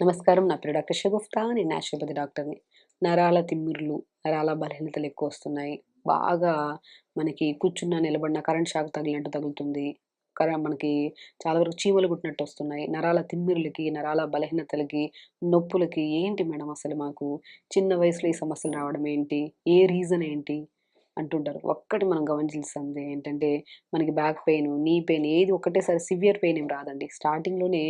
నమస్కారం. నా పేరు డాక్టర్ షగుఫ్తా నేను న్యాచురోపతి డాక్టర్ని. నరాల తిమ్మిర్లు నరాల బలహీనతలు ఎక్కువ వస్తున్నాయి బాగా మనకి కూర్చున్న నిలబడిన కరెంట్ షాక్ తగిలినట్టు తగులుతుంది. కర మనకి చాలా వరకు చీమలు కుట్టినట్టు వస్తున్నాయి. నరాల తిమ్మిర్లకి నరాల బలహీనతలకి నొప్పులకి ఏంటి మేడం అసలు మాకు? చిన్న వయసులో ఈ సమస్యలు రావడం ఏంటి? ఏ రీజన్ ఏంటి? అంటుంటారు. ఒక్కటి మనం గమనించాల్సింది ఏంటంటే మనకి బ్యాక్ పెయిన్ నీ పెయిన్ ఏది ఒకటేసారి సివియర్ పెయిన్ ఏం రాదండి. స్టార్టింగ్లోనే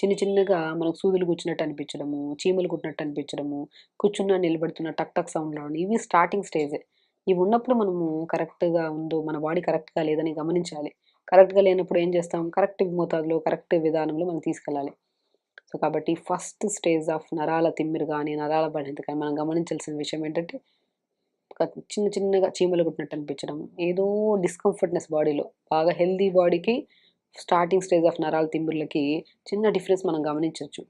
చిన్న చిన్నగా మనకు సూదులు కూర్చున్నట్టు అనిపించడము చీమలు కుట్టినట్టు అనిపించడము కూర్చున్న నిలబడుతున్న టక్ టక్ సౌండ్ రావడం ఇవి స్టార్టింగ్ స్టేజే. ఇవి ఉన్నప్పుడు మనము కరెక్ట్గా ఉందో మన బాడీ కరెక్ట్గా లేదని గమనించాలి. కరెక్ట్గా లేనప్పుడు ఏం చేస్తాం? కరెక్ట్ మోతాదులో కరెక్ట్ విధానంలో మనం తీసుకెళ్ళాలి. సో కాబట్టి ఫస్ట్ స్టేజ్ ఆఫ్ నరాల తిమ్మిరు కానీ నరాల బలహీనత కానీ మనం గమనించాల్సిన విషయం ఏంటంటే ఒక చిన్న చిన్నగా చీమలు కుట్టినట్టు అనిపించడం ఏదో డిస్కంఫర్ట్నెస్ బాడీలో బాగా హెల్దీ బాడీకి స్టార్టింగ్ స్టేజ్ ఆఫ్ నరాల తిమ్మిర్లకి చిన్న డిఫరెన్స్ మనం గమనించవచ్చు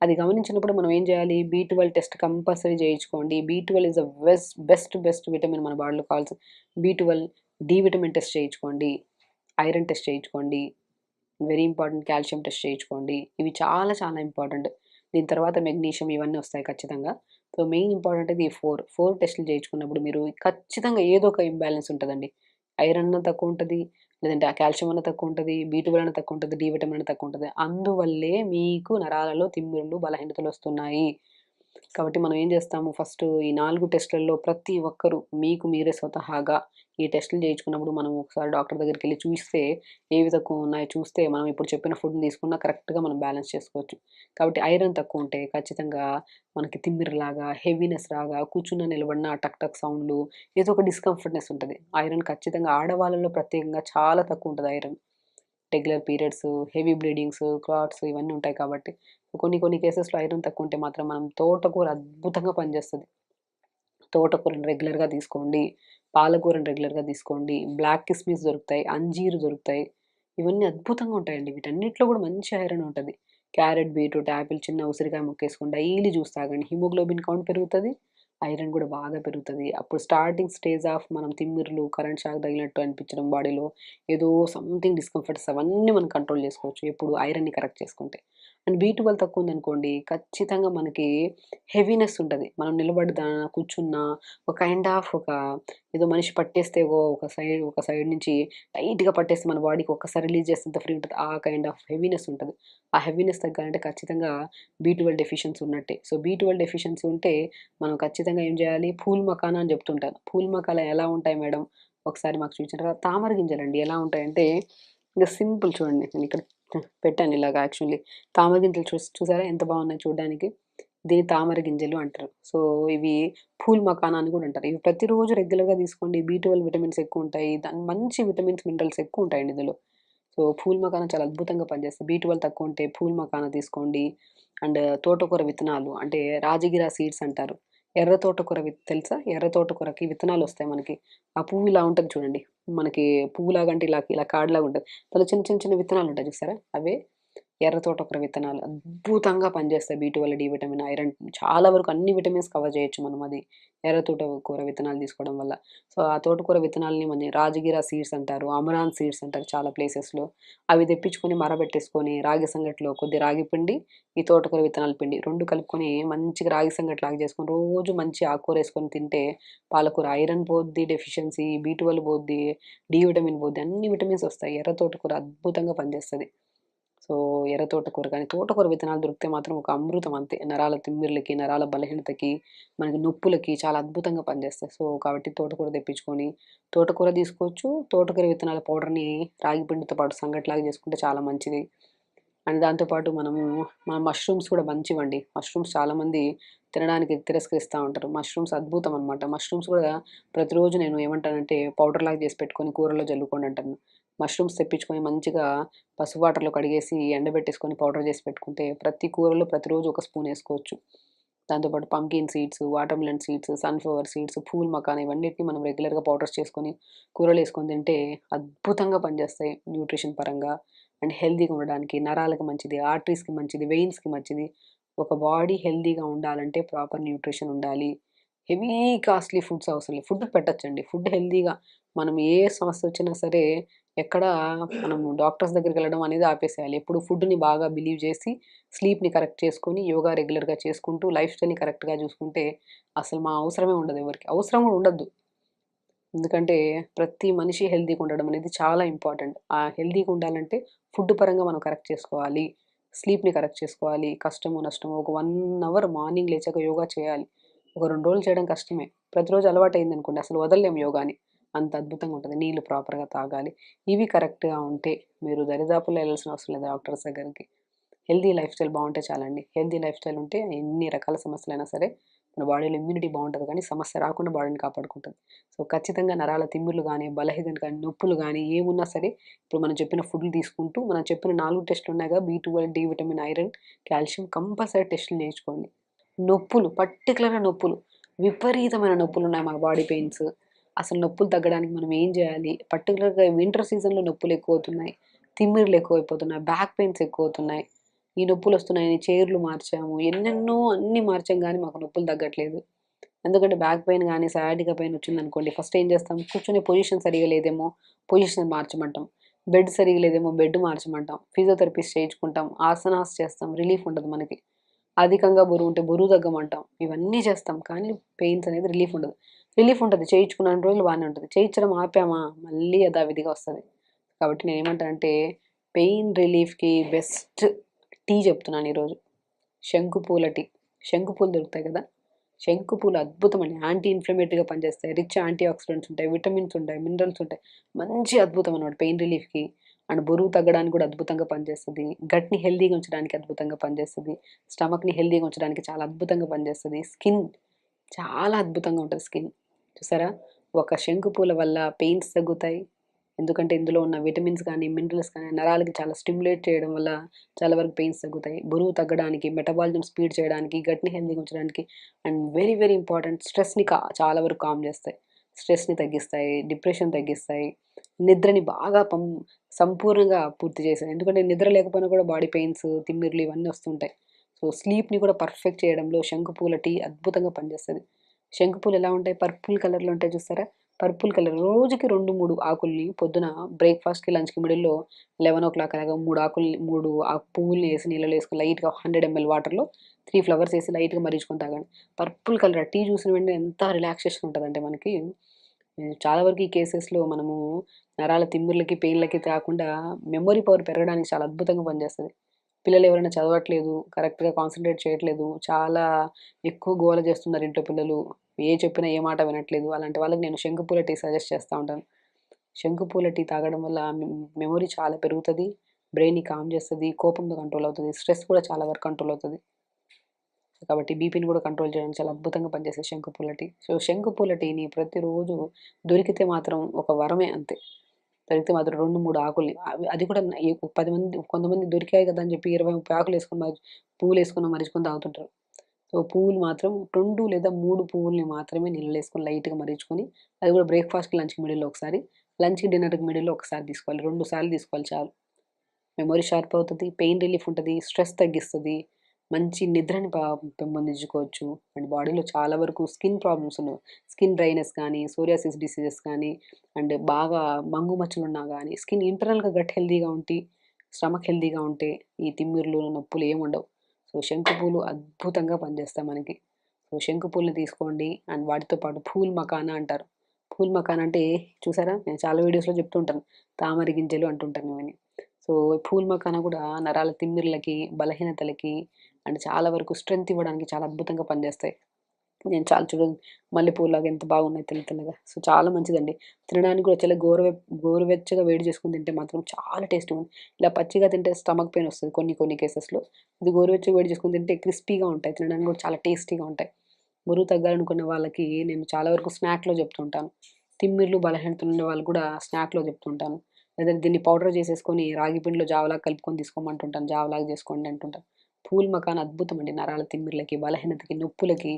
అది గమనించినప్పుడు మనం ఏం చేయాలి? బీ ట్వెల్వ్ టెస్ట్ కంపల్సరీ చేయించుకోండి. B twelve is a best best best vitamin మన బాడీలో కావాల్సి B twelve D vitamin test చేయించుకోండి. ఐరన్ టెస్ట్ చేయించుకోండి. వెరీ ఇంపార్టెంట్ కాల్షియం టెస్ట్ చేయించుకోండి. ఇవి చాలా చాలా ఇంపార్టెంట్ దీని తర్వాత మెగ్నీషియం ఇవన్నీ వస్తాయి ఖచ్చితంగా. సో మెయిన్ ఇంపార్టెంట్ ఇది ఫోర్. ఫోర్ టెస్టులు చేయించుకున్నప్పుడు మీరు ఖచ్చితంగా ఏదో ఒక ఇంబ్యాలెన్స్ ఉంటుందండి. ఐరన్ అన్న తక్కువ ఉంటుంది లేదంటే ఆ కాల్షియం అన్న తక్కువ ఉంటుంది బీటువల్ అన్న తక్కువ ఉంటుంది డి విటమిన్ అన్న తక్కువ ఉంటుంది. అందువల్లే మీకు నరాలలో తిమ్మిరులు బలహీనతలు వస్తున్నాయి. కాబట్టి మనం ఏం చేస్తాము? ఫస్ట్ ఈ నాలుగు టెస్టులలో ప్రతి ఒక్కరూ మీకు మీరే స్వతహాగా ఈ టెస్టులు చేయించుకున్నప్పుడు మనం ఒకసారి డాక్టర్ దగ్గరికి వెళ్ళి చూస్తే ఏవి తక్కువ ఉన్నాయో చూస్తే మనం ఇప్పుడు చెప్పిన ఫుడ్ని తీసుకున్నా కరెక్ట్గా మనం బ్యాలెన్స్ చేసుకోవచ్చు. కాబట్టి ఐరన్ తక్కువ ఉంటే ఖచ్చితంగా మనకి తిమ్మిరిలాగా హెవీనెస్ లాగా కూర్చున్న నిలబడిన టక్ టక్ సౌండ్లు ఏదో ఒక డిస్కంఫర్ట్నెస్ ఉంటుంది. ఐరన్ ఖచ్చితంగా ఆడవాళ్ళలో ప్రత్యేకంగా చాలా తక్కువ ఉంటుంది iron. Regular periods heavy bleedings clots ఇవన్నీ ఉంటాయి కాబట్టి కొన్ని కొన్ని కేసెస్లో ఐరన్ తక్కువ ఉంటే మాత్రం మనం తోటకూర అద్భుతంగా పనిచేస్తుంది. తోటకూరని రెగ్యులర్గా తీసుకోండి పాలకూరని రెగ్యులర్గా తీసుకోండి బ్లాక్ కిస్మిస్ దొరుకుతాయి అంజీరు దొరుకుతాయి. ఇవన్నీ అద్భుతంగా ఉంటాయండి. వీటన్నిటిలో కూడా మంచి ఐరన్ ఉంటుంది. క్యారెట్ బీట్రూట్ యాపిల్ చిన్న ఉసిరికాయ ముక్కేసుకోండి డైలీ జ్యూస్ తాగండి. హిమోగ్లోబిన్ కౌంట్ పెరుగుతుంది. ఐరన్ కూడా బాగా పెరుగుతుంది. అప్పుడు స్టార్టింగ్ స్టేజ్ ఆఫ్ మనం తిమ్మిర్లు కరెంట్ షాక్ తగిలినట్టు అనిపించడం బాడీలో ఏదో సంథింగ్ డిస్కంఫర్ట్స్ అవన్నీ మనం కంట్రోల్ చేసుకోవచ్చు ఎప్పుడు ఐరన్ని కరెక్ట్ చేసుకుంటే. అండ్ బీ ట్వెల్వ్ తక్కువ ఉందనుకోండి ఖచ్చితంగా మనకి హెవీనెస్ ఉంటుంది. మనం నిలబడ్డా కూర్చున్నా ఒక కైండ్ ఆఫ్ ఒక ఏదో మనిషి పట్టేస్తే ఒక సైడ్ ఒక సైడ్ నుంచి టైట్గా పట్టేస్తే మన బాడీకి ఒక్కసారి రిలీజ్ చేస్తే ఫ్రీ ఉంటుంది. ఆ కైండ్ ఆఫ్ హెవీనెస్ ఉంటుంది. ఆ హెవీనెస్ తగ్గాలంటే ఖచ్చితంగా బీ ట్వెల్వ్ డెఫిషియన్సీ ఉన్నట్టే. సో బీ ట్వెల్వ్ డెఫిషియన్సీ ఉంటే మనం ఖచ్చితంగా ఏం చేయాలి? పూల్ మకానా అని చెప్తుంటాను పూల్ మకాలు ఎలా ఉంటాయి మేడం? ఒకసారి మాకు చూపించారు తామర గింజలండి ఎలా ఉంటాయంటే ఇంకా సింపుల్ చూడండి నేను ఇక్కడ పెట్టాను ఇలాగ యాక్చువల్లీ. తామర గింజలు చూ చూసారా? ఎంత బాగున్నాయి చూడడానికి? దీని తామర గింజలు అంటారు. సో ఇవి పూల్ మకానా అని కూడా అంటారు. ఇవి ప్రతిరోజు రెగ్యులర్గా తీసుకోండి. బీ ట్వెల్వ్ విటమిన్స్ ఎక్కువ ఉంటాయి. దాని మంచి విటమిన్స్ మినరల్స్ ఎక్కువ ఉంటాయండి ఇందులో. సో పూల్ మకానా చాలా అద్భుతంగా పనిచేస్తుంది బీ ట్వెల్వ్ తక్కువ ఉంటే పూల్ మకానా తీసుకోండి. అండ్ తోటకూర విత్తనాలు అంటే రాజగిరా సీడ్స్ అంటారు. ఎర్ర తోటకూర తెలుసా? ఎర్ర తోటకూరకి విత్తనాలు వస్తాయి మనకి. ఆ పువ్వు ఇలా ఉంటుంది చూడండి. మనకి పువ్వులాగా అంటే ఇలా ఇలా కాడులాగా ఉంటుంది. దానిలో చిన్న చిన్న చిన్న విత్తనాలు ఉంటాయి చూసారా? అవే ఎర్రతోటకూర విత్తనాలు అద్భుతంగా పనిచేస్తాయి. బీటు వల్ల డి విటమిన్ ఐరన్ చాలా వరకు అన్ని విటమిన్స్ కవర్ చేయొచ్చు మనం అది ఎర్ర తోటకూర విత్తనాలు తీసుకోవడం వల్ల. సో ఆ తోటకూర విత్తనాలని మన రాజగిరా సీడ్స్ అంటారు అమరాన్ సీడ్స్ అంటారు చాలా ప్లేసెస్లో. అవి తెప్పించుకొని మరబెట్టేసుకొని రాగి సంగట్లో కొద్ది రాగి పిండి ఈ తోటకూర విత్తనాల పిండి రెండు కలుపుకొని మంచిగా రాగి సంగటి లాగా చేసుకొని రోజు మంచి ఆకుకూర వేసుకొని తింటే పాలకూర ఐరన్ పోద్ది డెఫిషియన్సీ బీ ట్వెల్వ్ పోద్ది డి విటమిన్ పోద్ది అన్ని విటమిన్స్ వస్తాయి. ఎర్ర తోటకూర అద్భుతంగా పనిచేస్తుంది. సో ఎర్ర తోటకూర కానీ తోటకూర విత్తనాలు దొరికితే మాత్రం ఒక అమృతం అంతే. నరాల తిమ్మిర్లకి నరాల బలహీనతకి మనకి నొప్పులకి చాలా అద్భుతంగా పనిచేస్తాయి. సో కాబట్టి తోటకూర తెప్పించుకొని తోటకూర తీసుకోవచ్చు. తోటకూర విత్తనాల పౌడర్ని రాగి పిండితో పాటు సంగట్లాగా చేసుకుంటే చాలా మంచిది. అండ్ దాంతోపాటు మనము మన మష్రూమ్స్ కూడా మంచివండి. మష్రూమ్స్ చాలామంది తినడానికి తిరస్కరిస్తూ ఉంటారు. మష్రూమ్స్ అద్భుతం అనమాట మష్రూమ్స్ కూడా ప్రతిరోజు నేను ఏమంటానంటే పౌడర్ లాగా చేసి పెట్టుకొని కూరలో జల్లుకొని అంటాను. మష్రూమ్స్ తెప్పించుకొని మంచిగా పసుపు వాటర్లో కడిగేసి ఎండబెట్టేసుకొని పౌడర్ చేసి పెట్టుకుంటే ప్రతి కూరలో ప్రతిరోజు ఒక స్పూన్ వేసుకోవచ్చు. దాంతోపాటు pumpkin seeds watermelon seeds sunflower seeds pool మకాన్ ఇవన్నిటిని మనం రెగ్యులర్గా పౌడర్స్ చేసుకొని కూరలు వేసుకొని తింటే అద్భుతంగా పనిచేస్తాయి న్యూట్రిషన్ పరంగా. అండ్ హెల్తీగా ఉండడానికి నరాలకు మంచిది ఆర్టరీస్కి మంచిది వెయిన్స్కి మంచిది. ఒక బాడీ హెల్తీగా ఉండాలంటే ప్రాపర్ న్యూట్రిషన్ ఉండాలి. హెవీ కాస్ట్లీ ఫుడ్స్ అవసరం లేదు. ఫుడ్ పెట్టచ్చండి. ఫుడ్ హెల్తీగా మనం ఏ సమస్య వచ్చినా సరే ఎక్కడ మనం డాక్టర్స్ దగ్గరికి వెళ్ళడం అనేది ఆపేసేయాలి. ఎప్పుడు ఫుడ్ని బాగా బిలీవ్ చేసి స్లీప్ని కరెక్ట్ చేసుకొని యోగా రెగ్యులర్గా చేసుకుంటూ లైఫ్ స్టైల్ని కరెక్ట్గా చూసుకుంటే అసలు మా అవసరమే ఉండదు ఎవరికి. అవసరం కూడా ఉండద్దు. ఎందుకంటే ప్రతి మనిషి హెల్తీగా ఉండడం అనేది చాలా ఇంపార్టెంట్. ఆ హెల్తీగా ఉండాలంటే ఫుడ్ పరంగా మనం కరెక్ట్ చేసుకోవాలి. స్లీప్ని కరెక్ట్ చేసుకోవాలి. కష్టము నష్టము ఒక వన్ అవర్ మార్నింగ్ లేచాక యోగా చేయాలి. ఒక రెండు రోజులు చేయడం కష్టమే. ప్రతిరోజు అలవాటు అయింది అనుకోండి. అసలు వదలలేము యోగాని. అంత అద్భుతంగా ఉంటుంది. నీళ్ళు ప్రాపర్గా తాగాలి. ఇవి కరెక్ట్గా ఉంటే మీరు దరిదాపుల్లో వెళ్ళాల్సిన అవసరం లేదు డాక్టర్స్ దగ్గరికి. హెల్తీ లైఫ్ స్టైల్ బాగుంటే చాలండి. హెల్తీ లైఫ్ స్టైల్ ఉంటే ఎన్ని రకాల సమస్యలైనా సరే మన బాడీలో ఇమ్యూనిటీ బాగుంటుంది కానీ సమస్య రాకుండా బాడీని కాపాడుకుంటుంది. సో ఖచ్చితంగా నరాల తిమ్మిర్లు కానీ బలహీనత కానీ నొప్పులు కానీ ఏమున్నా సరే ఇప్పుడు మనం చెప్పిన ఫుడ్లు తీసుకుంటూ మనం చెప్పిన నాలుగు టెస్టులు ఉన్నాయి కదా B twelve D vitamin iron calcium compulsory టెస్టులు నేర్చుకోండి. నొప్పులు పర్టికులర్గా నొప్పులు విపరీతమైన నొప్పులు ఉన్నాయి మన బాడీ పెయిన్స్ అసలు నొప్పులు తగ్గడానికి మనం ఏం చేయాలి? పర్టికులర్గా వింటర్ సీజన్లో నొప్పులు ఎక్కువ అవుతున్నాయి తిమ్మిర్లు ఎక్కువ అయిపోతున్నాయి బ్యాక్ పెయిన్స్ ఎక్కువ అవుతున్నాయి. ఈ నొప్పులు వస్తున్నాయని చైర్లు మార్చాము ఎన్నెన్నో అన్నీ మార్చాం కానీ మాకు నొప్పులు తగ్గట్లేదు. ఎందుకంటే బ్యాక్ పెయిన్ కానీ సయాటిక పెయిన్ వచ్చిందనుకోండి ఫస్ట్ ఏం చేస్తాం? కూర్చునే పొజిషన్ సరిగా లేదేమో పొజిషన్ మార్చమంటాం. బెడ్ సరిగా లేదేమో బెడ్ మార్చమంటాం. ఫిజియోథెరపిస్ట్ చేయించుకుంటాం ఆసనాస్ చేస్తాం రిలీఫ్ ఉంటుంది మనకి. అధికంగా బరువు ఉంటే బరువు తగ్గమంటాం. ఇవన్నీ చేస్తాం కానీ పెయిన్స్ అనేది రిలీఫ్ ఉండదు. రిలీఫ్ ఉంటుంది చేయించుకున్న రోజులు బాగానే ఉంటుంది. చేయించడం ఆపామా? మళ్ళీ యథావిధిగా వస్తుంది. కాబట్టి నేను ఏమంటానంటే పెయిన్ రిలీఫ్కి బెస్ట్ టీ చెప్తున్నాను ఈరోజు. శంకుపూల టీ. శంకుపూలు దొరుకుతాయి కదా? శంకుపూలు అద్భుతమని యాంటీ ఇన్ఫ్లమేటరీగా పనిచేస్తాయి. రిచ్ యాంటీ ఆక్సిడెంట్స్ ఉంటాయి. విటమిన్స్ ఉంటాయి. మినరల్స్ ఉంటాయి. మంచి అద్భుతం అనమాట పెయిన్ రిలీఫ్కి అండ్ బరువు తగ్గడానికి కూడా అద్భుతంగా పనిచేస్తుంది. గట్ని హెల్దీగా ఉంచడానికి అద్భుతంగా పనిచేస్తుంది. స్టమక్ని హెల్దీగా ఉంచడానికి చాలా అద్భుతంగా పనిచేస్తుంది. స్కిన్ చాలా అద్భుతంగా ఉంటుంది స్కిన్. చూసారా? ఒక శంకుపూల వల్ల పెయిన్స్ తగ్గుతాయి. ఎందుకంటే ఇందులో ఉన్న విటమిన్స్ కానీ మినరల్స్ కానీ నరాలకి చాలా స్టిమ్యులేట్ చేయడం వల్ల చాలా వరకు పెయిన్స్ తగ్గుతాయి. బరువు తగ్గడానికి మెటబాలిజం స్పీడ్ చేయడానికి గట్ని హెల్దీగా ఉంచడానికి అండ్ వెరీ వెరీ ఇంపార్టెంట్ స్ట్రెస్ని కా చాలా వరకు కామ్ చేస్తాయి. స్ట్రెస్ని తగ్గిస్తాయి డిప్రెషన్ తగ్గిస్తాయి. నిద్రని బాగా పం సంపూర్ణంగా పూర్తి చేస్తాయి. ఎందుకంటే నిద్ర లేకపోయినా కూడా బాడీ పెయిన్స్ తిమ్మిర్లు ఇవన్నీ వస్తుంటాయి. సో స్లీప్ని కూడా పర్ఫెక్ట్ చేయడంలో శంకుపూల టీ అద్భుతంగా పనిచేస్తుంది. శంకుపూలు ఎలా ఉంటాయి? పర్పుల్ కలర్లో ఉంటాయి చూస్తారా? Purple colour. రోజుకి రెండు మూడు ఆకుల్ని పొద్దున బ్రేక్ఫాస్ట్కి లంచ్కి మిడిల్లో లెవెన్ ఓ క్లాక్ అలాగా మూడు ఆకుల్ని మూడు ఆకు పువ్వుల్ని వేసి నీళ్ళలో వేసుకుని లైట్గా హండ్రెడ్ ఎంఎల్ వాటర్లో త్రీ ఫ్లవర్స్ వేసి లైట్గా మరిచుకొని తాగండి. పర్పుల్ కలర్ టీ చూసిన వెంటనే ఎంత రిలాక్సేషన్ ఉంటుందంటే మనకి చాలా వరకు ఈ కేసెస్లో మనము నరాల తిమ్మిర్లకి పెయిన్లకి కాకుండా మెమొరీ పవర్ పెరగడానికి చాలా అద్భుతంగా పనిచేస్తుంది. పిల్లలు ఎవరైనా చదవట్లేదు కరెక్ట్గా కాన్సన్ట్రేట్ చేయట్లేదు చాలా ఎక్కువ గోల చేస్తున్నారు ఇంట్లో పిల్లలు. ఏ చెప్పినా ఏ మాట వినట్లేదు. అలాంటి వాళ్ళకి నేను శంకుపూల టీ సజెస్ట్ చేస్తూ ఉంటాను. శంకుపూల టీ తాగడం వల్ల మెమొరీ చాలా పెరుగుతుంది బ్రెయిన్ని కామ్ చేస్తుంది కోపంతో కంట్రోల్ అవుతుంది స్ట్రెస్ కూడా చాలా వరకు కంట్రోల్ అవుతుంది. కాబట్టి బీపీని కూడా కంట్రోల్ చేయడం చాలా అద్భుతంగా పనిచేసే శంకుపూల టీ సో శంకుపూల టీని ప్రతిరోజు దొరికితే మాత్రం ఒక వరమే అంతే. దొరికితే మాత్రం రెండు మూడు ఆకుల్ని. అది కూడా పది మంది కొంతమంది దొరికాయి కదా అని చెప్పి ఇరవై ముప్పై ఆకులు వేసుకొని మరి పువ్వులు వేసుకుని మరిచుకొని తాగుతుంటారు. సో పువ్వులు మాత్రం రెండు లేదా మూడు పువ్వుల్ని మాత్రమే నీళ్ళు వేసుకొని లైట్గా మరించుకొని అది కూడా బ్రేక్ఫాస్ట్కి లంచ్కి మిడిల్లో ఒకసారి లంచ్కి డిన్నర్కి మిడిల్లో ఒకసారి తీసుకోవాలి. రెండు సార్లు తీసుకోవాలి చాలు. మెమొరీ షార్ప్ అవుతుంది పెయిన్ రిలీఫ్ ఉంటుంది స్ట్రెస్ తగ్గిస్తుంది మంచి నిద్రని పెంపొందించుకోవచ్చు. అండ్ బాడీలో చాలా వరకు స్కిన్ ప్రాబ్లమ్స్ ఉన్నాయి స్కిన్ డ్రైనెస్ కానీ సోరియాసిస్ డిసీజెస్ కానీ అండ్ బాగా మంగు మచ్చలు ఉన్నా కానీ స్కిన్ ఇంటర్నల్గా గట్ హెల్దీగా ఉంటే స్టమక్ హెల్దీగా ఉంటే ఈ తిమ్మిర్లు నొప్పులు ఏమి ఉండవు. సో శంకుపూలు అద్భుతంగా పనిచేస్తాయి మనకి. సో శంకుపూలని తీసుకోండి. అండ్ వాటితో పాటు పూల్ మకానా అంటారు. పూల్ మకానా అంటే చూసారా? నేను చాలా వీడియోస్లో చెప్తుంటాను తామరి గింజలు అంటుంటాను ఇవన్నీ సో పూల్ మకానా కూడా నరాల తిమ్మిర్లకి బలహీనతలకి అండ్ చాలా వరకు స్ట్రెంగ్త్ ఇవ్వడానికి చాలా అద్భుతంగా పనిచేస్తాయి. నేను చాలా చూడండి మల్లెపూలాగా ఎంత బాగున్నాయి తెల్ల తెల్లగా సో చాలా మంచిదండి. తినడానికి కూడా చాలా గోరువె గోరువెచ్చగా వేడి చేసుకుని తింటే మాత్రం చాలా టేస్ట్గా ఉంది ఇలా పచ్చిగా తింటే స్టమక్ పెయిన్ వస్తుంది కొన్ని కొన్ని కేసెస్లో. ఇది గోరువెచ్చగా వేడి చేసుకుని తింటే క్రిస్పీగా ఉంటాయి. తినడానికి కూడా చాలా టేస్టీగా ఉంటాయి. బరువు తగ్గాలనుకున్న వాళ్ళకి నేను చాలా వరకు స్నాక్లో చెప్తుంటాను తిమ్మిర్లు బలహీనతలు ఉన్న వాళ్ళు కూడా స్నాక్లో చెప్తుంటాను లేదా దీన్ని పౌడర్ చేసేసుకొని రాగి పిండిలో జావలాగా కలుపుకొని తీసుకోమంటుంటాను. జావలాగా చేసుకోండి అంటుంటాను. పూల్ మకాన్ అద్భుతం అండి నరాల తిమ్మిర్లకి బలహీనతకి నొప్పులకి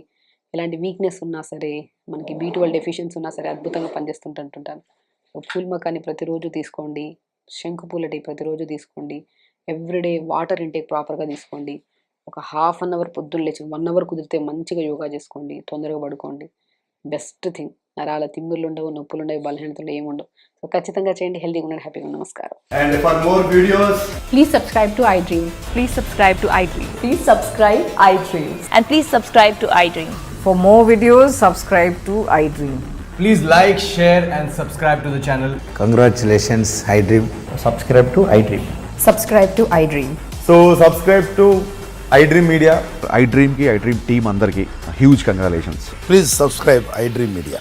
ఎలాంటి వీక్నెస్ ఉన్నా సరే మనకి బీ ట్వెల్వ్ డెఫిషియన్సీ ఉన్నా సరే అద్భుతంగా పనిచేస్తుంటుంటాను పూల్ మకాన్ని ప్రతిరోజు తీసుకోండి. శంకు పూల టీ ప్రతిరోజు తీసుకోండి. ఎవ్రీడే వాటర్ ఇంటేక్ ప్రాపర్గా తీసుకోండి. ఒక హాఫ్ అన్ అవర్ పొద్దున్న లేచి వన్ అవర్ కుదిరితే మంచిగా యోగా చేసుకోండి. తొందరగా పడుకోండి. Best thing. నరాల తిమ్మిర్లు ఉండవు నొప్పులు ఉండవు బలహీనత ఉండవు ఏముండవు. సో ఖచ్చితంగా చేయండి. హెల్దీగా ఉండండి హ్యాపీగా నమస్కారం. And for more videos please subscribe to I dream please subscribe to I dream please subscribe I dream and please subscribe to I dream for more videos subscribe to I dream please like share and subscribe to the channel congratulations I dream subscribe to I dream subscribe to I dream so subscribe to I dream media I డ్రీమ్కి I dream team అందరికి huge congratulations please subscribe I dream media